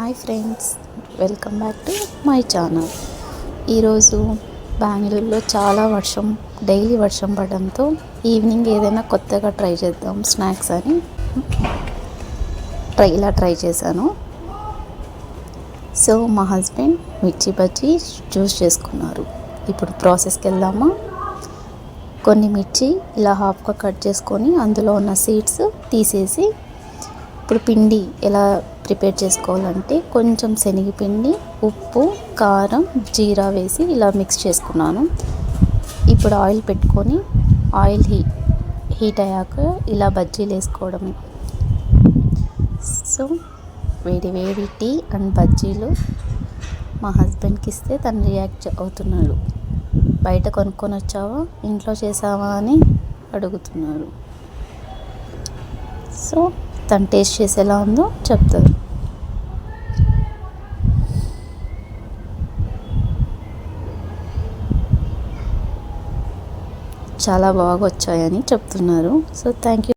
Hi friends welcome back to my channel. ఈరోజు బెంగళూరులో చాలా వర్షం డైలీ వర్షం పడడంతో ఈవినింగ్ ఏదైనా కొత్తగా ట్రై చేద్దాం స్నాక్స్ అని ట్రై ఇలా ట్రై చేశాను. సో మా హస్బెండ్ మిర్చి బజ్జీ చూస్ చేసుకున్నారు. ఇప్పుడు ప్రాసెస్కి వెళ్దామా? కొన్ని మిర్చి ఇలా హాఫ్గా కట్ చేసుకొని అందులో ఉన్న సీడ్స్ తీసేసి ఇప్పుడు పిండి ఎలా ప్రిపేర్ చేసుకోవాలంటే కొంచెం శనగపిండి ఉప్పు కారం జీరా వేసి ఇలా మిక్స్ చేసుకున్నాను. ఇప్పుడు ఆయిల్ పెట్టుకొని ఆయిల్ హీ హీట్ అయ్యాక ఇలా బజ్జీలు వేసుకోవడమే సో వేడి వేడి టీ అండ్ బజ్జీలు మా హస్బెండ్కి ఇస్తే తను రియాక్ట్ అవుతున్నాడు. బయట కొనుక్కొని వచ్చావా? ఇంట్లో చేసావా? అని అడుగుతున్నారు. సో తను టేస్ట్ చేసి ఎలా ఉందో చెప్తారు. చాలా బాగా వచ్చాయని చెప్తున్నారు. So thank you